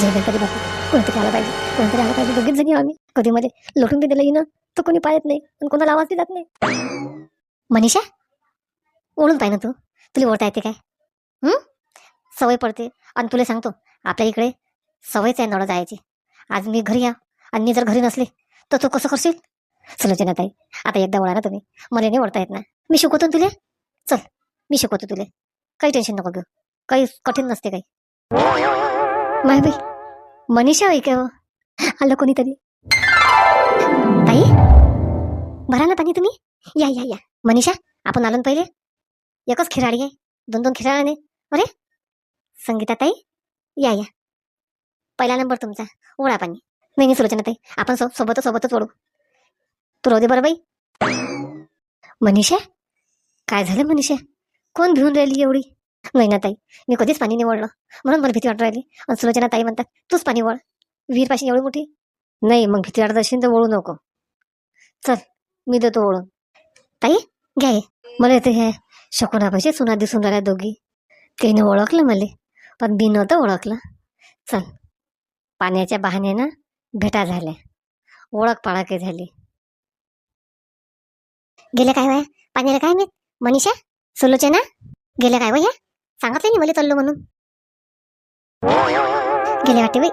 जय कधी बापू कोणतरी आला पाहिजे कोणतरी आला पाहिजे. दोघीच जणी आम्ही. कधी मध्ये लोटून बी दिलं येणं तर कोणी पाहत नाही पण कोणाला आवाज बी जात नाही. मनीषा ओळून पाहिजे तू. तुला ओळता येते काय? सवय पडते. आणि तुला सांगतो आपल्या इकडे सवयच आहे नळ जायची. आज मी घरी या आणि मी जर घरी नसले तर तू कसं करशील? सुलोचना ताई आता एकदा वळा ना तुम्ही. मला नाही ओढता येत ना. मी शिकवतो तुले? चल मी शिकवतो तुले. काही टेन्शन नको घेऊ. काही कठीण नसते काही. माय बाई मनीषा होई का हो? आलं कोणीतरी. ताई? भरा ना पाणी तुम्ही. या या या. मनीषा आपण आलो ना पहिले. एकच खिराडी आहे. दोन दोन खिराडा अरे संगीता ताई? या या. पहिला नंबर तुमचा. ओढा पाणी. नाही नाही सुलोचना ताई. आपण सो सोबतच सोबतच ओढू. तू राहू दे बरं बाई. मनीषा? काय झालं मनीषा? कोण भिवून राहिली एवढी? नाही ना ताई मी कधीच पाणी निवडलं म्हणून मला भीती वाटत राहिली. आणि सुलोचना ताई म्हणतात तूच पाणी वळ विहीर पाशी एवढी मोठी? नाही मग भीती वाटत असेल तर ओळू नको. चल मी देतो ओळून ताई घ्या हे. मला येते हे शकुनापाशी सुना दिसून राहिल्या दोघी. तिने ओळखलं मला पण मी नव्हतं ओळखलं. चल पाण्याच्या बहाण्यानं भेटा झाल्या. ओळख पाळाके झाली. गेल्या काय वया पाण्याला काय मी मनीषा? सुलोचना? गेल्या काय वया सांगितलं नाही मला चाललो म्हणून. गेले वाटते बाई.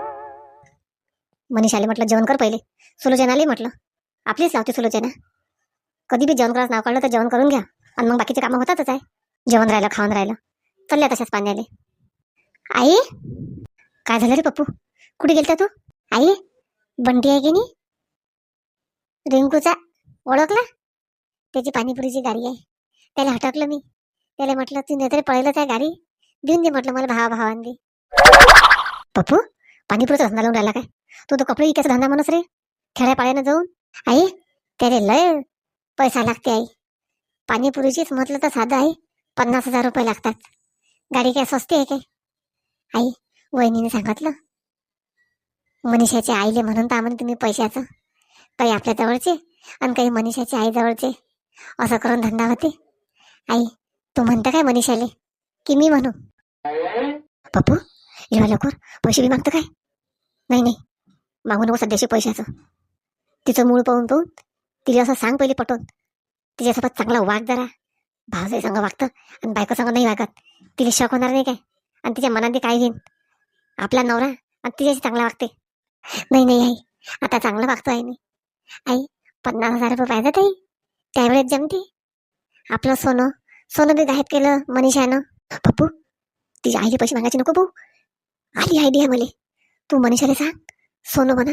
मनीषाले म्हटलं जेवण कर पहिले. सुलोचनाले म्हटलं. आपलीच लावते सुलोचना. कधी बी जेवण करायचं नाव काढलं तर जेवण करून घ्या. आणि मग बाकीचे कामं होतातच आहे. जेवण राहिलं खाऊन राहिलं. चालल्या तशाच पाण्याले. आई? काय झालं रे पप्पू? कुठे गेलता तू? आई? बंडी आहे की नाही? रिंकूचा ओळखला? त्याची पाणीपुरीची गाडी आहे. त्याला हटकलं मी. त्याला म्हटलं तू नाही तरी पळेलच आहे गाडी? देऊन दे म्हटलं मला भावा भावांनी. पप्पू पाणीपुरीचा धंदा लावून राहिला काय? तू तो कपडे इकायचा धंदा म्हणूस रे. खेड्यापाळ्यानं जाऊन. आई त्याला लय पैसा लागते आई. पाणीपुरीचीच म्हटलं तर साधं आहे. पन्नास हजार रुपये लागतात. गाडी काय स्वस्ती आहे काय? आई वहिनीने सांगितलं. मनीषाच्या आईले म्हणून तर आम्हाला तुम्ही पैशाचं काही आपल्या जवळचे आणि काही मनीषाच्या आई जवळचे असं करून धंदा होते. आई तू म्हणता काय मनीषाले? की मी म्हणू? पप्पू एवढ्या लवकर? पैसे बी मागतं काय? नाही नाही. मागू नको सध्याशी पैशाचं. तिचं मूळ पाहून पाहून तिला असं सांग पहिले पटवून. तिच्यासोबत चांगला वाग जरा. भावसाई संग वागतं आणि बायको संग नाही वागत. तिला शक होणार नाही काय? आणि तिच्या मनात काय घेईन आपला नवरा आणि तिच्याशी चांगला वागते नाही नाही आई. आता चांगलं वागतो आहे मी. आई पन्नास हजार रुपये पाहिजे ताई त्यावेळेस जमते. आपलं सोनं सोनं बी गायब केलं मनीषानं. पप्पू तिच्या आईले पैसे मागायचे नको भाऊ. आली आयडिया मले. तू मनीषाला सांग. सोनं म्हणा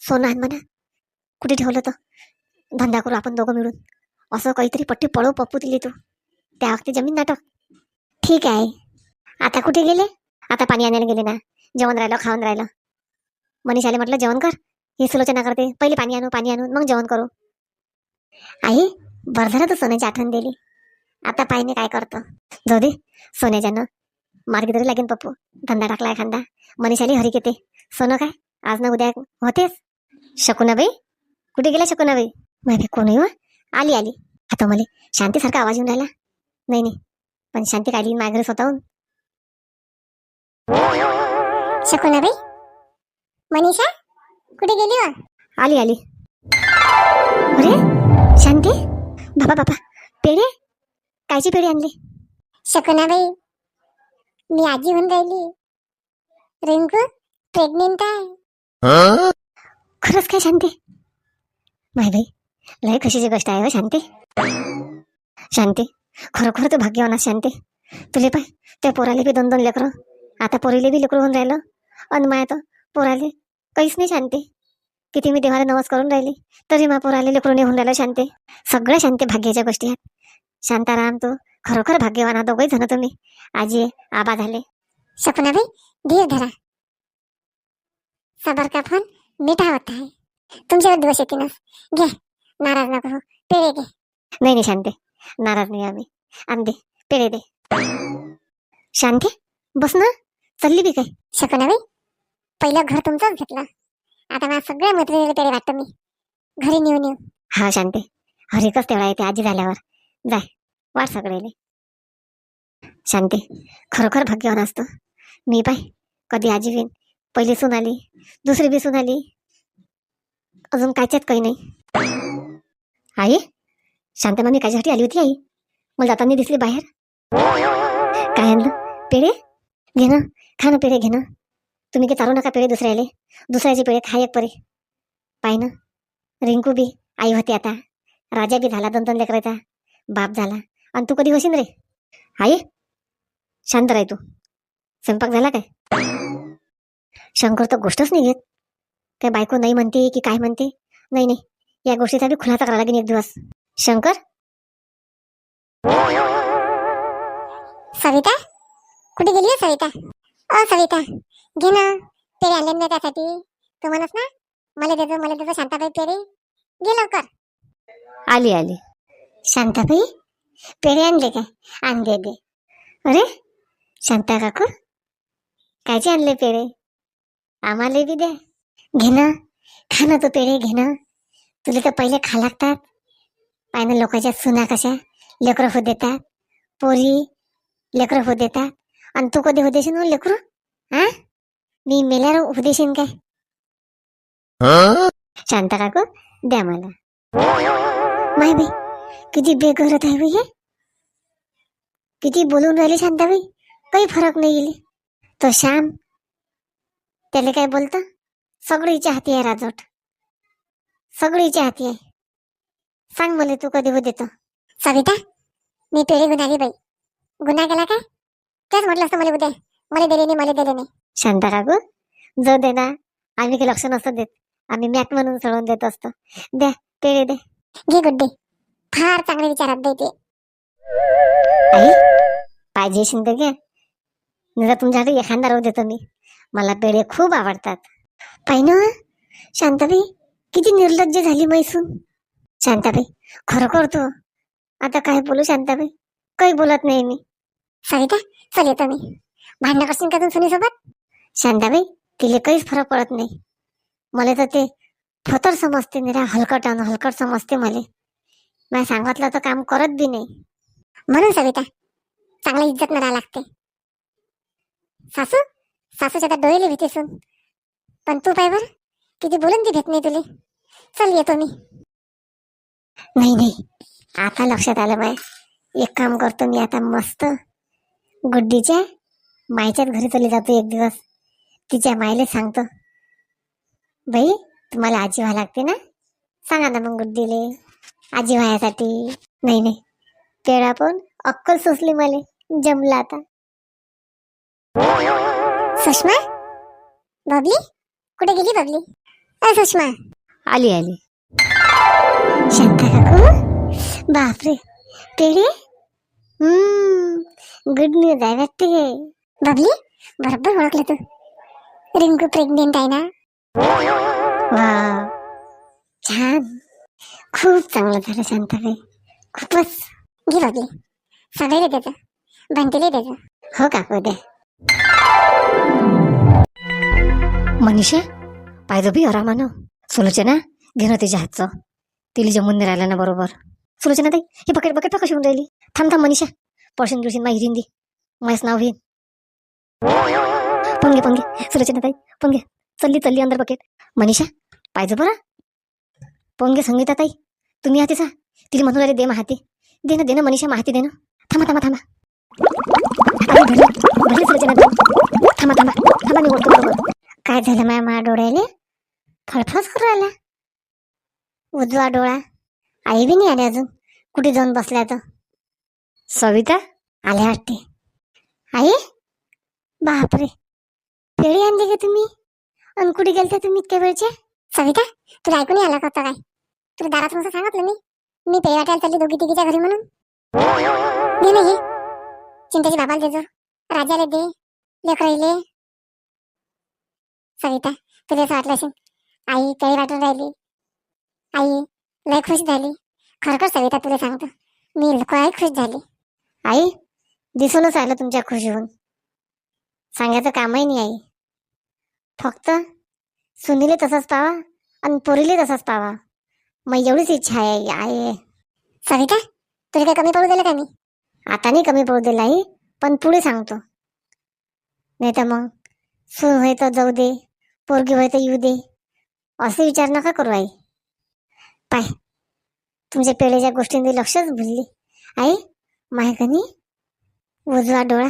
सोनं आण म्हणा. कुठे ठेवलं तर? धंदा करू आपण दोघं मिळून. असं काहीतरी पट्टी पळव पप्पू दिली तू. त्या वक्ती जमीन नाटक. ठीक आहे आता कुठे गेले? आता पाणी आणायला गेले ना. जेवण राहिलं खाऊन राहिलं. मनीषाले म्हटलं जेवण कर. ही सुलोचना करते. पहिले पाणी आणू पाणी आणू मग जेवण करू. आई बरं झालं तू सोन्याची आठवण दिली. आता पाहिजे काय करतो? जाऊ दे सोन्याच्यानं. मार्गी तरी लागेल पप्पू. धंदा टाकला एखादा मनीषाली हरी किती. सोनं काय? आज ना उद्या होतेच. शकुनाबाई? कुठे गेला शकुनाबाई? माहिती कोण आहे हो? आली आली. आता मला शांतीसारखा आवाज येऊन राहिला. नाही नाही. पण शांती काढली माझ्या घरी स्वतःहून. शकुनाबाई? मनीषा? कुठे गेली वा आली आली. अरे शांती? बाबा बाबा. पेढे? कायची पेढे आणली. शकुनाबाई मी आजी होऊन राहिली. रिंकू प्रेग्नेंट आहे. खरंच काय शांती? माय बाई लय कशीची गोष्ट आहे हो शांती. शांती खरोखर तू भाग्यवान आहेस शांती. तुले पाय त्या पोराले बी दोन दोन लेकरं आता पोरीले बी लेकरं होऊन राहिलं. आणि माय तर पोराले काहीच नाही शांती. किती मी देवाला नवस करून राहिली तरी मा पोराले लेकरून होऊन राहिलं शांती. सगळ्या शांती भाग्याच्या गोष्टी आहेत. शांताराम तू खरोखर भाग्यवान आहात दोघंही जण तुम्ही. आजी आबा झाले. शकुनाबाई धीर धरा. सबर का फोन मिठा होता है तुमच्यावर दिवस येतीलच घे. नाराज नको हो पेढे घे. नाही नाही शांती. नाराज नाही आम्ही. आण दे. पेढे दे. शांती बस ना. चालली बी काय? शकुनाबाई पहिलं घर तुमचंच घेतलं. आता मला सगळ्या मैत्रिणीला पेढे वाटतं मी. घरी नेऊन येऊ. हा शांती. हरिकच तेवढा येते आजी झाल्यावर. जाय वाट सगळेले शांती खरोखर भाग्यवान असतो. मी पाय कधी आजी होईन पहिली सून आली दुसरी बी सून आली. अजून कायच्यात काही नाही. आई शांतमामी कायच्यासाठी आली होती आई? मला जाताना दिसली बाहेर. काय आणलं? पेढे? घे ना खा ना पेढे घे ना. तुम्ही की चालू नका पेढे दुसऱ्याले. दुसऱ्याचे पेढे खा एक परे. पाय ना रिंकू बी आई होती आता. राजा बी झाला दोन दोन लेकराचा बाप झाला. आणि तू कधी होशील रे? आई? शांत राह तू. स्वयंपाक झाला काय? शंकर तर गोष्टच नाही घेत. काय बायको नाही म्हणते की काय म्हणते? नाही नाही. या गोष्टीचा बी खुलासा करावा लागेल एक दिवस. शंकर? सविता? कुठे गेली सविता? अ सविता घे ना. पेढे आणले ना त्यासाठी. तू म्हणस ना मला देतो मला देतो शांताबाई पेढे घे लवकर. आली आली. शांताबाई पेढे आणले काय? आण दे. अरे शांता काकू कायचे आणले पेढे? आम्हाला बी द्या घे ना. खा ना तू पेढे घे ना. तुला तर पहिले खा लागतात. ना लोकांच्या सुना कशा लेकरं होत देतात. पोरी लेकरं होत देतात. आणि तू कधी होदेशील ना लेकरू? हा मी मेल्यावर होदेशील काय? शांता काकू द्या मला. माय बाई. किती बेगरत आहे बाई हे? किती बोलून राहिले शांताबाई काही फरक नाही गेली तो श्याम त्याला काय बोलत? सगळीच्या हाती आहे राजवट. सगळीच्या हाती आहे. सांग मला तू कधी हो देतो सविता मी पेढे गुन्हागी बाई. गुन्हा केला काय? तेच म्हटलं असतं मला उद्या. मला दिले नाही मला दिले नाही. शांता काकू जो दे ना. आम्ही काही लक्ष नसतं देत. आम्ही मॅट म्हणून सोडून देत असतो. द्या पेढे दे. घे गुड्डे. फार चांगले विचारात देते. आई पाहिजे शिंदे घ्या जर तुमच्याकडे एखादा राहू देतो मी. मला पेढे खूप आवडतात. पाहिनं शांताबाई किती निर्लज्ज झाली मैसून शांताबाई खरं करतो आता काय बोलू शांताबाई? काही बोलत नाही मी. सविता चल येतो मी. भांडण करशील का तू सुनीसोबत? शांताबाई तिले काहीच फरक पडत नाही. मला तर ते फतर समजते निरा हलकट आणि हलकट समजते मला. मला सांगितलं तर काम करत बी नाही. म्हणून सविता चांगला इज्जत न राहा लागते. सासू सासूच्या तर डोळेले भीती सून. पण तू पाय बर किती बोलून ती भेट नाही तुले. चल येतो मी. नाही नाही. आता लक्षात आलं बाय. एक काम करतो मी आता मस्त. गुड्डीच्या मायच्याच घरी चले जातो एक दिवस. तिच्या मायले सांगतो. बाई तुम्हाला आजी व्हायला लागते ना? सांगा ना मग गुड्डीले. आजी व्हायसाठी नाही नाही. पेढा पण अक्कल सुचली मला. जमला आता. सुषमा? बबली? कुठे गेली बबली? अ सुषमा. आली आली. शांता काकू बापरे. पेढे? हम्म. गुड न्यूज आहे वाटते बबली बरोबर ओळखलं तू. रिंकू प्रेग्नेंट आहे ना? वा छान. खूप चांगलं झालं शांताबाई. खूपच. घे बबली सगळे देतं बंटीले देतं हो काकू हो द्या मनीषा पाहिजे बी आरामानं. सुलोचना घेणं तिच्या हातचं. तिला जमून नाही राहिलं ना बरोबर. सुलोचना ताई हे बकेट बकेट कशी होऊन राहिली. थांब थांब मनीषा. पर्शन गिळशीन माही हिंदी. माझं नाव घेईन. पण घे सुलोचना ताई पण घे. चल्ली चल्ली अंदर बकेट. मनीषा पाहिजे बरं पण घे संगीता ताई. तुम्ही हाती सा तिला म्हणून राहिले दे माहाती. दे ना दे ना मनीषा माहिती दे ना. थांबा थांबा थांबा. अरे थांबा थांबा. थांबा मी ओळखतो बरोबर. काय झालं माझ्या मा डोळ्याले? फळफळच करू राहिला उजवा डोळा. आई बी नाही आली अजून. कुठे जाऊन बसल्या तर सविता? आल्या वाटते. आई? बापरे. पेढी आणली का तुम्ही? आणि कुठे गेलता तुम्ही इतक्या वेळचे? सविता तुला ऐकून आलं का काय? तुला दारात असं सांगितलं मी? मी पेय वाटायला चालली दोघी तिघीच्या घरी म्हणून. दे ना घे चिंताची बाबाला देजो राजाला दे. लेकराईले. सविता तुला असं वाटलं असेल? आई पेय वाटून राहिली. आई लय खुश झाली. खरखर सविता तुला सांगतो. मी लय खुश झाली. आई दिसूनच आलं तुमच्या खुशीहून होऊन. सांगायचं कामही नाही आई. फक्त सुनीले तसंच पावा आणि पोरीले तसंच पावा. मग एवढीच इच्छा आहे आई सविता तुला काय कमी पडू दिलं का मी? आता नाही कमी पडू दिला आई पण पुढे सांगतो. नाही तर मग सून होय तर जाऊ दे पोरगी होय तर येऊ दे. असे विचार नका करू आई. पाय तुमच्या पेढेच्या गोष्टींनी लक्षच भुलली. आई मायकनी उजवा डोळा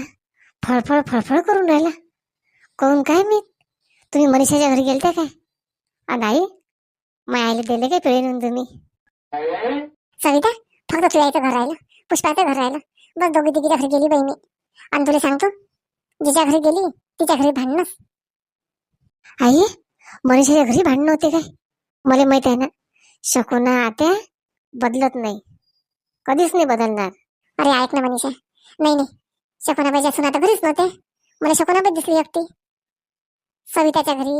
फळफळ फळफळ करून राहिला. करून काय मी? तुम्ही मनीषाच्या घरी गेलत्या काय? आणि आई माय आईला दिले काय पेळे तुम्ही सविता फक्त तुला इथं घर राहिलं पुष्पाचं घर राहिलं. बस दोघी तिघीच्या घरी गेली बाई मी आणि तुला सांगतो जिच्या घरी गेली तिच्या घरी भांडणं. आई मनीषाच्या घरी भांडणं होते काय? मला माहीत आहे ना शकुना आत्या बदलत नाही. कधीच नाही बदलणार. अरे ऐक ना मनीषा. नाही नाही. शकुनाबाईच्या असून आता घरीच नव्हते. मला शकुनाबाई दिसली व्यक्ती सविताच्या घरी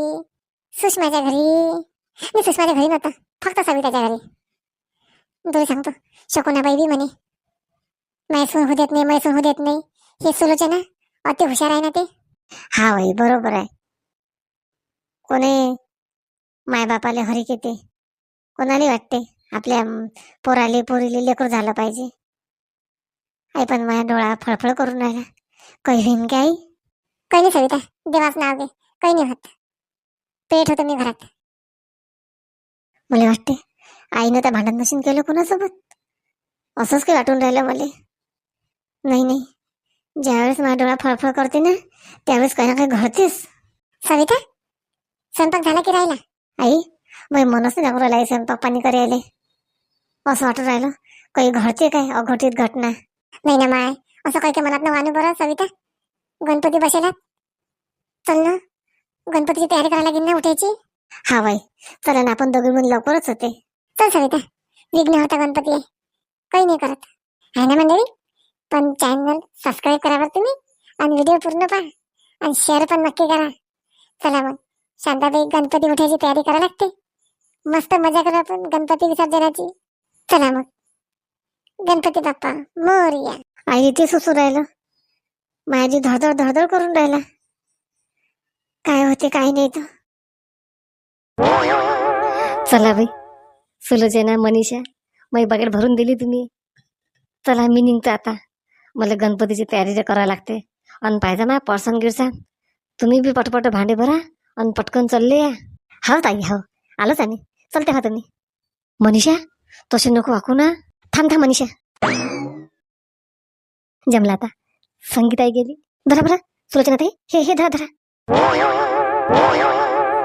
सुषमाच्या घरी. मी सुषमाच्या घरी नव्हता. फक्त सविताच्या घरी. तुला सांगतो. शकुनाबाई बी म्हणे मैसून होऊ देत नाही मैसून होऊ देत नाही. हे सुलोचना अति हुशार आहे ना ते? हा बाई बरोबर आहे. कोणी मायबापाले हरी येते कोणाला वाटते. आपल्या पोराले पोरीले लेकरू झालं पाहिजे. आई पण माझ्या डोळा फळफळ करून राहिला. काही होईन काय आई? काही नाही सविता. देवाच नाव घे. काही नाही होत. पेट होतं मी घरात. मला वाटते आईनं त्या भांडण मशीन केलं कोणासोबत? असंच काही वाटून राहिलं मला. नाही नाही. ज्यावेळेस माझा डोळा फळफळ करते ना त्यावेळेस काही ना काही घडतेस सविता स्वयंपाक झाला की राहिला? आई मग मनच नाही राहिला आई स्वयंपाक पाणी करायला. असं वाटून राहिलं काही घडते काय? अघटित घटना. नाही ना माय असं काही काय मनात वाणू बरं सविता? गणपती बसायला चल ना. गणपतीची तयारी करायला लागेल ना उठायची? हा बाई चला ना आपण दोघे मिळून लवकरच होते. चल सविता विघ्न होता गणपती काही नाही करत. आहे ना मंडळी? पण चॅनल सबस्क्राईब करा बरं तुम्ही आणि व्हिडिओ पूर्ण पहा. आणि शेअर पण नक्की करा. चला मग शांताबाई गणपती उठायची तयारी करा लागते. मस्त मजा करू आपण गणपती विसर्जनाची. चला मग. गणपती बाप्पा मोरया आई इथे सुसू राहिलं. माझी धडधड धडधड करून राहिला. काय होते काय नाही तर. चला बाई. सुलोचना मनीषा. मग बकेट भरून दिली तुम्ही. चला मी निघतो आता. मला गणपतीची तयारी जे करावी लागते. आणि पाहिजे ना पर्सन गिरसा तुम्ही बी पटपट भांडे भरा आणि पटकन चालले या. हो ताई हो. आलोच आणि चलते हा तुम्ही मनीषा तसे नको वाकू ना. थांब थांब मनीषा. जमला आता. संगीताई गेली. धरा बरा सुलोचना ताई हे हे धरा धरा.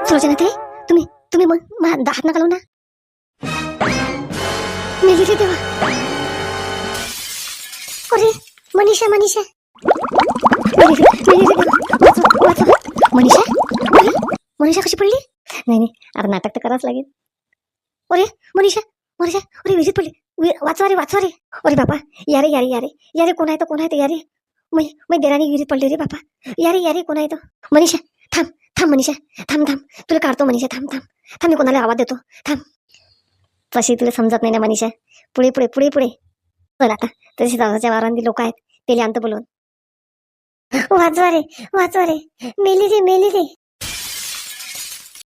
सुलोचना ताई तुम्ही तुम्ही मग मा- हात नका ना. मेली तेव्हा. अरे मनीषा मनीषा. मनीषा? मनीषा कशी पडली? नाही नाही. अरे नाटक तर करावंच लागेल. अरे मनीषा मनीषा. अरे विजित पडली. वाचवा रे वाचवा रे. अरे बापा. यारे यारे यारे यारे कोण आहे तो कोण आहे तर या रे. मै मै देरानी विहिरीत पडली रे बापा. यारे यारे कोण आहे तर मनीषा थांब. थांब मनीषा थांब थांब. तुला काढतो मनीषा थांब थांब. थांब मी कोणाला आवाज देतो. थांब. तशी तुला समजत नाही ना मनीषा. पुढे पुढे पुढे पुढे. चल आता. तशी दादाच्या वारांनी लोक आहेत. त्याला अंत बोलवून. वाचवा रे वाचवा रे. मेली रे मेली रे.